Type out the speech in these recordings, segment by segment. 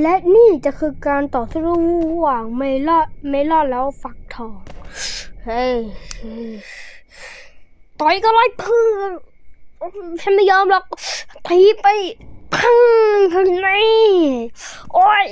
และนี่จะคือการต่อสู้ระหว่างเมลอนเมลอนแล้วฝักทองเฮ้ยต่อยก็ไล่เพื่อนฉันไม่ยอมหรอกตีไปพังพังนี่โอ้ย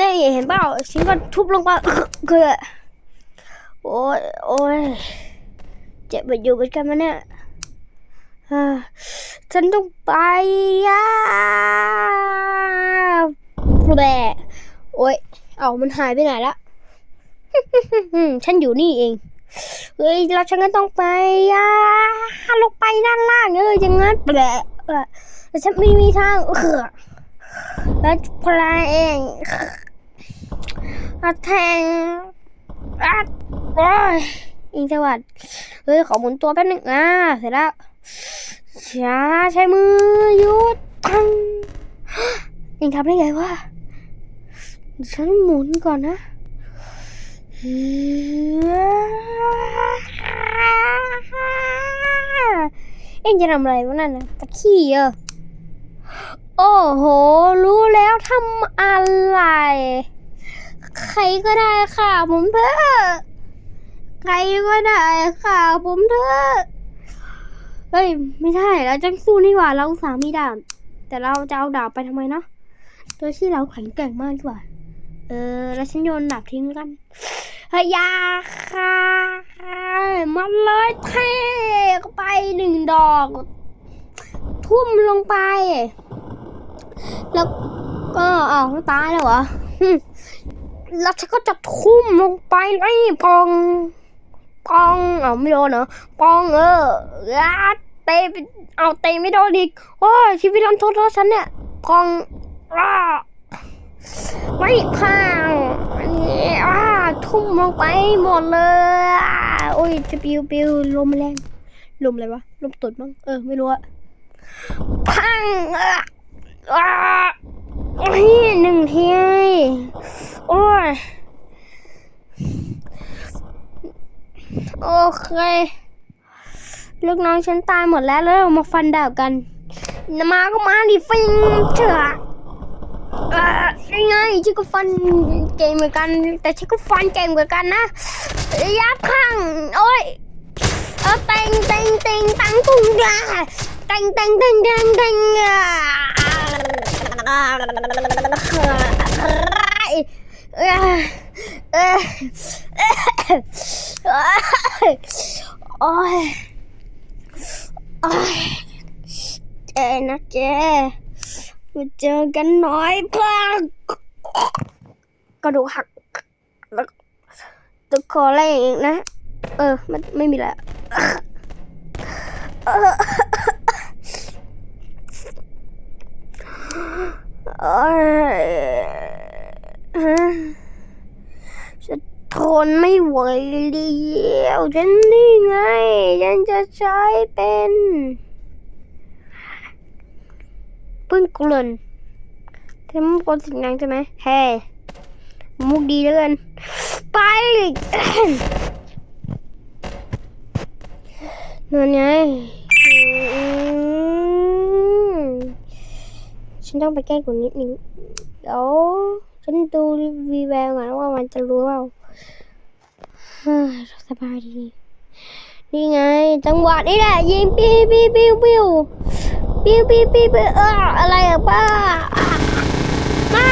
นี่เห็นเปล่าฉันก็ทุบลงไปคือโอ้ยโอ้ยเจ็บไปอยู่เหมือนกันมะเนี่ยฉันต้องไปอะ แบะโอ้ย เอามันหายไปไหนละ ฉันอยู่นี่เอง เฮ้ยแล้วฉันก็ต้องไปอะลงไปด้านล่างเอออย่างงั้นแบะเออแต่ฉันไม่มีทางเออแล้วพลายเองอแทงอะโอ้ยอิงสวัสดเฮ้ย ขอหมุนตัวแป๊บนึงอะเสร็จแล้วช้าใช้มือยุดทังอิงทำได้ไงวะ ฉันหมุนก่อนนะเอ็งจะทำอะไรวะนั่นนะตะขี้เออโอ้โห รู้แล้วทำอะไร ใครก็ได้ค่ะผมเถอะใครก็ได้ค่ะผมเถอะเฮ้ย ไม่ได้เราจะสู้นี่หว่าเราสามีดาบแต่เราจะเอาดาบไปทำไมนะโดยที่เราแข็งแกร่งมากกว่า เออ แล้วฉันโยนดาบทิ้งกันเฮียาค่ะมันเลยเทเข้าไปหนึ่งดอก ทุ่มลงไป แล้วก็อ้าวตายแล้วเหรอแล้วฉันก็จะทุ่มลงไปไอ้ปอง ปองเอาไม่โดนเหรอปองเอออาเตะเอาเตะไม่โดนอีกโอ้ยชีวิตรันทดแล้วฉันเนี่ย ปองอ้า ไม่พังอันนี้อ้าทุ่มลงไปหมดเลยโอ้ยจะปิวปิวลมแรงลมอะไรวะลมตดมั้งเออไม่รู้อะพังอะอ้าโอ้ยหนึ่งทีโอ้ยโอเคลูกน้องฉันตายหมดแล้วแล้วเรามาฟันดาบกัน มาก็มาดิฟิงเถอะ ยังไงฉันก็ฟันเก่งเหมือนกัน แต่ฉันก็ฟันเก่งเหมือนกันนะยับข้างโอ้ยเออเต็งเต็งเต็งตังตุ้งยาเต็งเต็งเต็งเต็งเต็งอะเออเออโอ้ยโอ้ยเจนะเจ มาเจอกันหน่อยพลังกระดูกหักแล้วตัวคออะไรอีกนะ เออ มันไม่มีแล้วเอ้ยฉันทนไม่ไหวแล้วฉันนี่ไง ฉันจะใช้เป็น ปืนกลนเทมโปรสิ่งนั้นใช่ไหมแฮ่มุกดีเหลือเกินไปนั่นไงฉันต้องไปแก้กว่านิดนึงเดี๋ยวฉันดูวีแววก่อนว่ามันจะรู้เปล่าเฮ้สบายดี นี่ไง จังหวะนี้แหละ ยิงปิ้วปิ้วปิ้วปิ้ว ปิ้วปิ้วปิ้วปิ้วเอออะไรอะป้ามา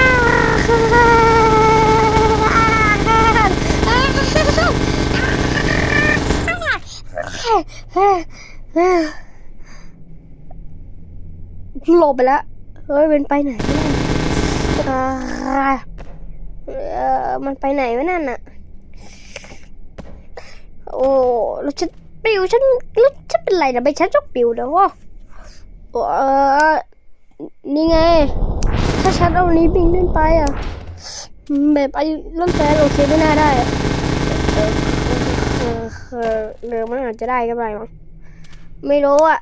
หลบไปแล้ว เฮ้ยเป็นไปไหนเนี่ยอ่าเอมันไปไหนวะนั่นน่ะโอ้แล้วฉันปิวฉันแล้วฉันเป็นไรนะไม่ฉันชอบปิวนะวะ เออนี่ไง ถ้าฉันเอานี้บินขึ้นไปอะ แบบไอ้รถแฟนโอเคไม่น่าได้เออเออเออเรือมันอาจจะได้ก็ได้มั้งไม่รู้อะ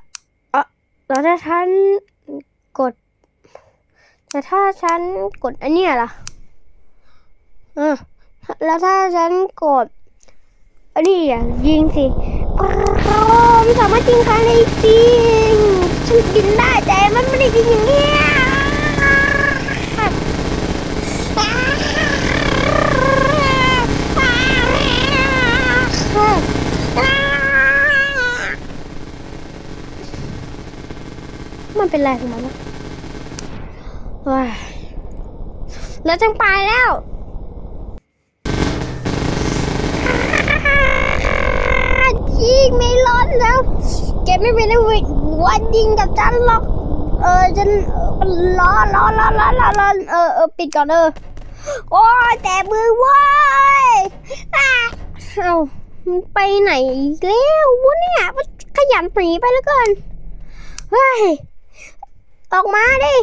เออแล้วถ้าฉันกด แต่ถ้าฉันกดอันเนี้ยล่ะเออแล้วถ้าฉันกดอันนี้อะยิงสิ กรมสามารถกินค้างในจริงฉันกินได้แต่มันไม่ได้กินอย่างนี้มันเป็นไรของมันวะว้าแล้วจังไปแล้ว ไม่เป็นวิวันยิงกับฉันหรอก เออฉันเออร้อนร้อร้อร้อร้อร้อเออเออปิดก่อนเออโอ้แต่มือว้ยอะเอาไปไหนอีกแล้ววะเนี่ยมันขยันหนีไปแล้วเกิน เฮ้ย ออกมาดิ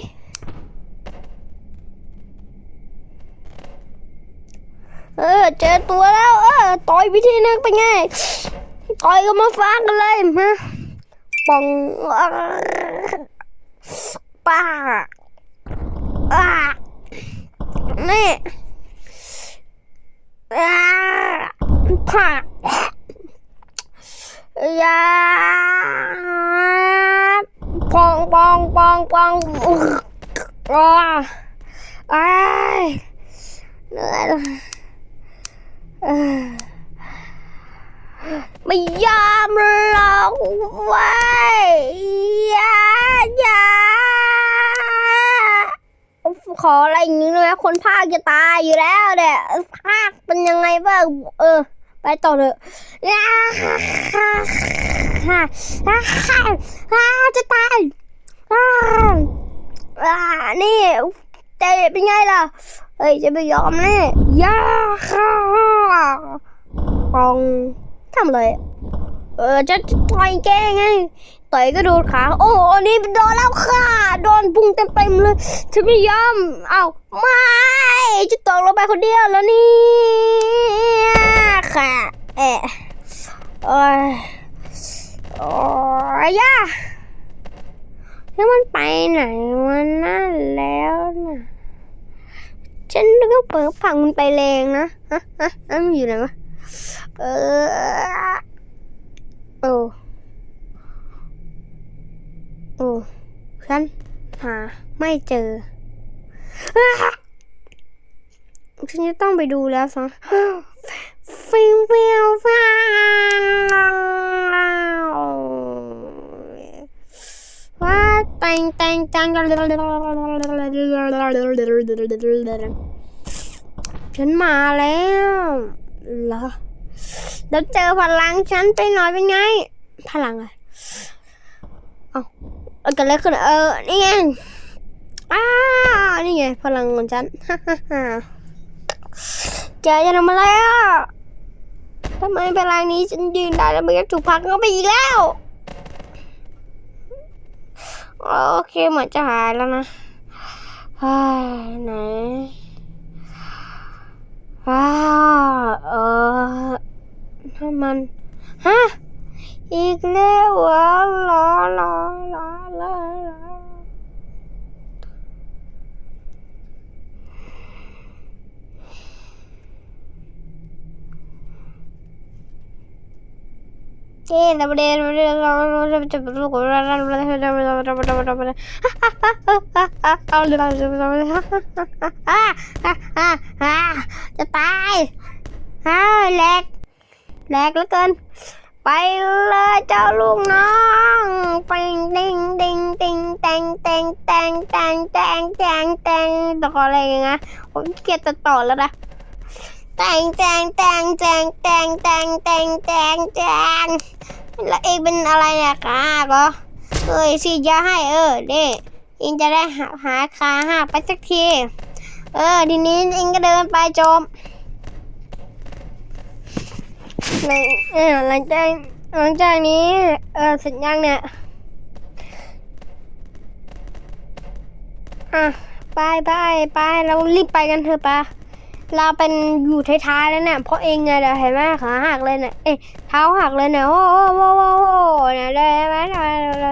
เออเจอตัวแล้ว เออ ต่อยวิธีนึงเป็นไง ต่อยก็มาฟังกันเลยมา ปองป้าอ่านี่อ่าผ่าอย่าปองปองปองปองอ่าอ้ยเหนื่อย ไม่ยอมหรอกเว้ยอย่าอย่าขออะไรอย่างนี้เลยนะคนภาคจะตายอยู่แล้วเนี่ยภาคเป็นยังไงบ้างเออ ไปต่อเถอะย่าฮ่าฮ่าฮ่าจะตายอ่าอ่านี่เตะเป็นไงล่ะ เฮ้ย จะไม่ยอมแน่ย่าฮ่าปอง ทำอะไร เออจะต่อยแกไง ต่อยก็โดนขา โอ้อันนี้โดนแล้วค่ะ โดนพุงเต็มเต็มเลยฉันไม่ยอมเอาไม่ จะตกลงไปคนเดียวแล้วเนี่ยค่ะ เอะโอ้ยโอ้ยย่าแล้วมันไปไหนวันนั่นแล้วนะฉันกว่าเปิดผังมันไปแรงนะ ฮะ ฮะมันอยู่ไหนวะ เออโอ้โอ้ฉันหาไม่เจอฉันจะต้องไปดูแล้วสิฟิวฟิวฟิวว่าแต่งแต่งแต่งฉันมาแล้วเหรอ แล้วเจอพลังฉันไปหน่อยเป็นไง พลังอะเอาเอากันอะไรขึ้นเออ นี่ไงอ้านี่ไง พลังของฉันฮ่าฮ่าฮ่าแกจะทำอะไรอะทำไมพลังนี้ฉันยืนได้แล้วมันก็ถูกพักเข้าไปอีกแล้ว โอเคเหมือนจะหายแล้วนะเฮ้ยไหน มันฮะอีกแล้วเหรอรอรอรอรอเจ๊ดับเบิลเบิลเราเราจะจะไปดูกันเราเราจะไปดูกันเราเราจะไปดูกันเราเราจะไปดูกันจะตายฮ่าเล็ก แรกเหลือเกิน ไปเลยเจ้าลูกน้องไปติงติงติงแตงแตงแตงแตงแตงแตงแตงต่ออะไรอย่างเงี้ยผมเกลียดตัดต่อแล้วนะแตงแตงแตงแตงแตงแตงแตงแตงแตงแล้วเองเป็นอะไรเนี่ยขาก็เอ้ยฉีดยาให้เออเด้เองจะได้หาหาขาหักไปสักที เออ ทีนี้เองก็เดินไปจม หลังเออหลังจากหลังจากนี้เออเสร็จยังเนี่ยอะไปไปไปเรารีบไปกันเถอะปะเราเป็นอยู่ท้ายๆแล้วเนี่ยเพราะเองไงเดี๋ยวเห็นไหมขาหักเลยเนี่ยเอ้ยเท้าหักเลยเนี่ยโอ้โหโอ้โหโอ้โหเนี่ยได้ไหมทำไมเรา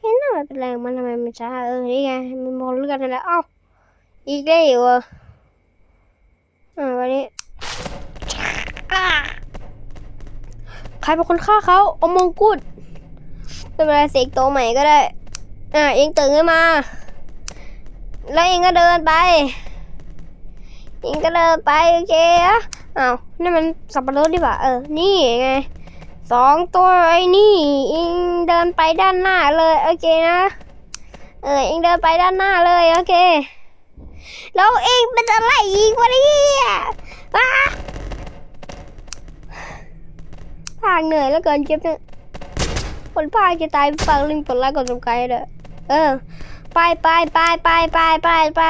เห็นหน่อยเป็นแรงมันทำไมมันช้าเออนี่ไงมันมองเลือดนั่นแหละเอ้าอีกได้อยู่อะอ่าวันนี้ ครเป็นคนฆ่าเขาเอามงกุฎเป็นไรเสกโตวใหม่ก็ได้ อะเองตื่นขึ้นมา แล้วเองก็เดินไปเองก็เดินไปโอเคอะอ้าวนี่มันสับปะรดดีกว่าเออ นี่ไงสองตัวไอ้นี่เองเดินไปด้านหน้าเลยโอเคนะเออเองเดินไปด้านหน้าเลยโอเคแล้วเองเป็นอะไรอีกวะเนี่ยอ้า พากเหนื่อยแล้วเกินเจ็บเนี่ยคนพากจะตายฟังลิงกดไลค์กดซับสไครต์เด้อเออ ไปไปไปไปไปไปไป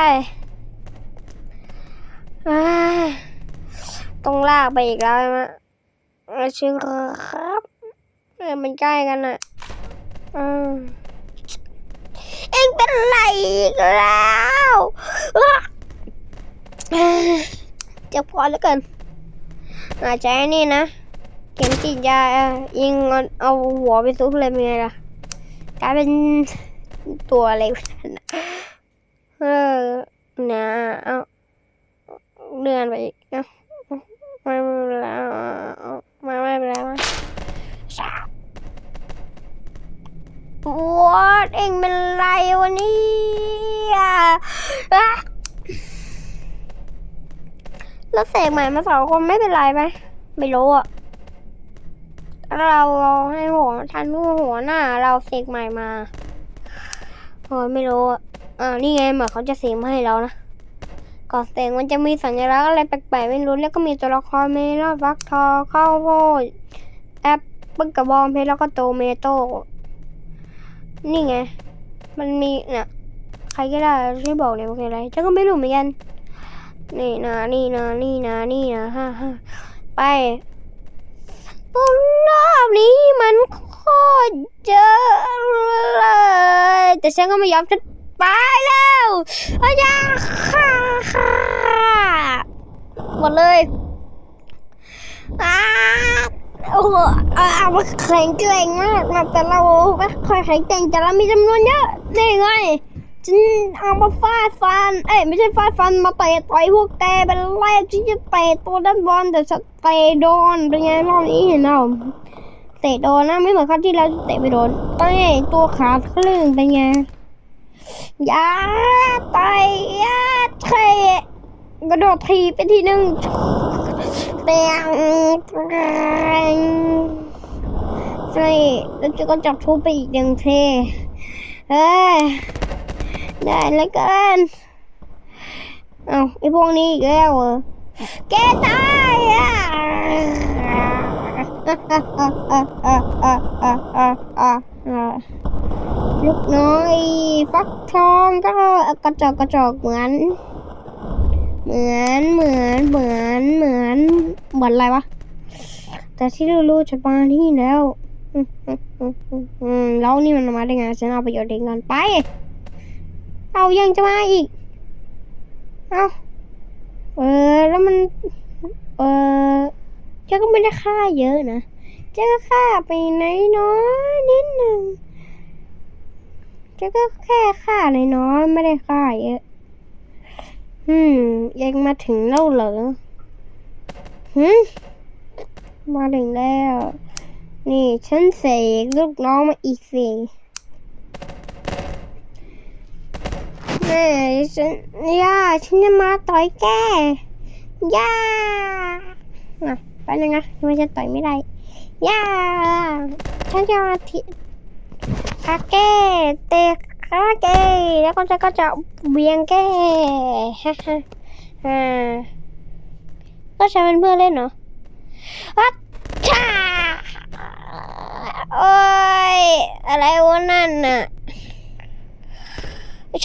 ต้องลากไปอีกแล้วใช่ไหมเออชื่อครับเออมันใกล้กันอะอืมเอ็งเป็นไรอีกแล้วอะเจ็บคอแล้วเกินอาจจะนี่นะ เข็มฉีดยายิงเอาเอาหัวไปซุกเลยเป็นไงล่ะกลายเป็นตัวอะไรอะเออนะเอาเลื่อนไปอีกเอาไม่เป็นไรเอาไม่ไม่เป็นไรมาสามวอดเองเป็นไรวันนี้อะอะแล้วเสกใหม่มาสองคนไม่เป็นไรไหมไม่รู้อะ เราลองให้หัวทันรู้หัวหน้า เราเสกใหม่มาโอ้ยไม่รู้อ่านี่ไงเหมือนเขาจะเสกมาให้เรานะก่อนเสกมันจะมีสัญลักษณ์อะไรแปลกๆไม่รู้แล้วก็มีตัวละครเมลอนฟักทองข้าวโพดแอปเปิ้ลกระบองเพชรแล้วก็โตเมโต้นี่ไง มันมีเนี่ยใครก็ได้ช่วยบอกเลยว่าคืออะไรฉันก็ไม่รู้เหมือนกันนี่นะนี่นะนี่นะนี่นะฮ่าฮ่าไป รอบนี้มันโคตรเยอะเลย แต่ฉันก็ไม่ยอมฉันไปแล้วอาจารย์ค่ะค่ะหมดเลยอ้าโอ้โหอ่ามันแข็งแกร่งมากนะแต่เราไม่ค่อยแข็งแกร่งแต่เรามีจำนวนเยอะนี่ไง ฉันเอามาฟาดฟัน เอ้ยไม่ใช่ฟาดฟันมาเตะต่อยพวกแกเป็นแรกที่จะเตะตัวด้านบอลแต่ฉันเตะโดนเป็นไงรอบนี้เห็นเปล่าเตะโดนนะไม่เหมือนครั้งที่แล้วเตะไม่โดนเตะตัวขาดครึ่งเป็นไงอยาไปอยาเทะกระโดดทีไปทีหนึ่งแตงแรงใช่แล้วจะก็จับทุบไปอีกหนึ่งเทเอ้ย ได้แล้วกันเอาไอพวกนี้อีกแล้วเหรอแกตายอะลูกน้อยฟักทองก็กระจอกกระจอกเหมือน เหมือนเหมือนเหมือนเหมือนเหมือนอะไรวะ แต่ที่รู้ๆจะมาที่แล้วแล้วนี่มันมาได้ไงฉันเอาประโยชน์เองกันไป เอายังจะมาอีก เอาเออ แล้วมัน เออเจ้าก็ไม่ได้ค่าเยอะนะ เจ้าก็ค่าไปน้อยๆนิดหนึ่งเจะก็แค่ค่าน้อยๆไม่ได้ค่าเยอะ อืม ยังมาถึงแล้วเหรอหืมมาถึงแล้ว นี่ฉันเสกลูกน้องมาอีกสิ แม่ฉันย่าฉันจะมาต่อยแกย่าอะไปเลยนะทำไมฉันต่อยไม่ได้ย่าฉันจะมาทีคาเก้เตะคาเก้แล้วก็จะก็จะเบียงเก้ฮ่าฮ่าอ่าก็ใช้เป็นเพื่อนเล่นเนาะอัดชาโอ้ยอะไรวะนั่นน่ะ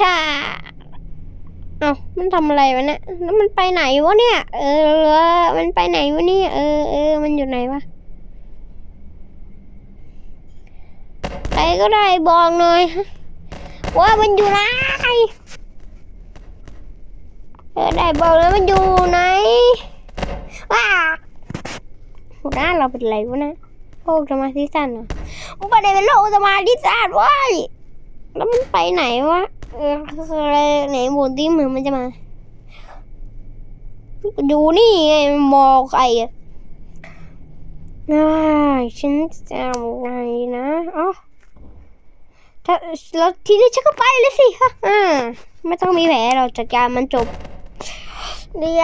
ชาเอ้ามันทำอะไรวะเนี่ยแล้วมันไปไหนวะเนี่ยเออมันไปไหนวะเนี่ยเออเออมันอยู่ไหนวะใครก็ได้บอกหน่อยว่ามันอยู่ไหนเออได้บอกเลยมันอยู่ไหนว้าหัวหน้าเราเป็นไรวะนะโรคสมาธิสั้นเหรอมันไม่ได้เป็นโรคสมาธิสั้นว้ยแล้วมันไปไหนวะ ไหนหมุนที่มือมันจะมาดูนี่ไงมันมองใครอะอ่าฉันจะเอาไงนะอ๋อถ้าทีนี้ฉันก็ไปเลยสิฮะอ่าไม่ต้องมีแผลเราจัดการมันจบเดีย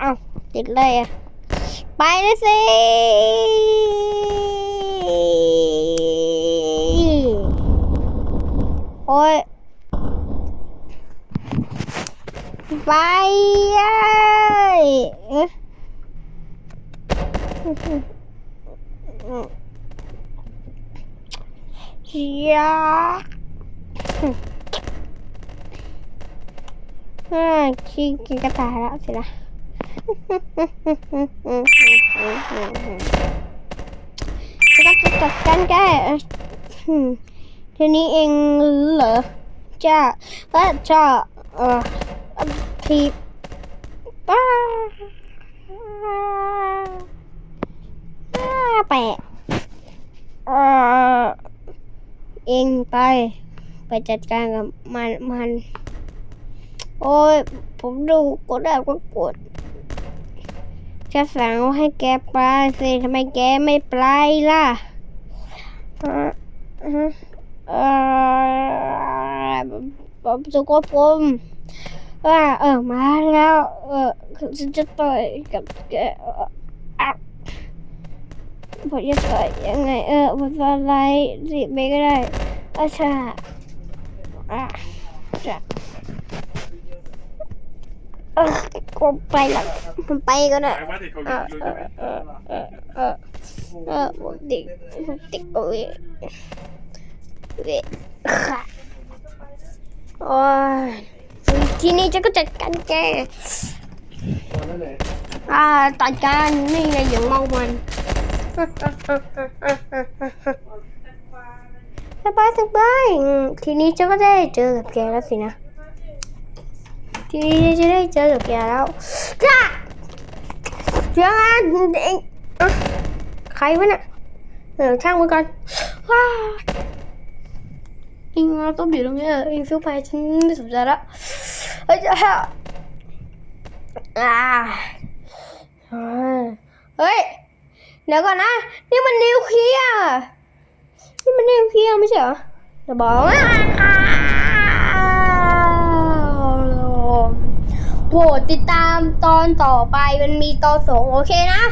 เอ้าติดเลยอะไปเลยสิโอ้ย ไปเอ้ยเอ๊ะอยากอ่าขี้กินกระต่ายแล้วสินะจะต้องจัดการแกอืมทีนี้เองเหรอจะว่าจะเอ่อ ทีป้าป้าแปะเองไป ไปจัดการกับมันมัน โอ้ย ผมดูกดแล้ก็กดจะสั่งว่าให้แกไปสิทำไมแกไม่ไปล่ะเออเออผมสุกผม ว่าเออมาแล้ว เออคือฉันจะต่อยกับแกเออผมจะต่อยยังไง เออภาษาอะไรสิไม่ก็ได้อาชาอะจะเออผมไปละผมไปก็ได้เออเออเออเออเออเออพวกเด็กพวกเด็กก็เวยเวยค่ะโอ้ย ทีนี้จะก็จัดการแกอ่าจัดการนี่ไงอย่างเมามันสบายสบายทีนี้จะก็ได้เจอกับแกแล้วสินะทีนี้จะได้เจอกับแกแล้วจ้าเดี๋ยวนะเองใครวะเนี่ยเออช่างมันก่อนว้าเองเราต้องอยู่ตรงนี้เออเองฟิวไปฉันไม่สนใจละ เฮ้ยจะอ่าเฮ้ยเฮ้ย เดี๋ยวก่อนนะ นี่มันนิวเคลียร์นี่มันนิวเคลียร์ไม่ใช่เหรอจะบอกว่าโปรดติดตามตอนต่อไปมันมีตอนสองโอเคนะ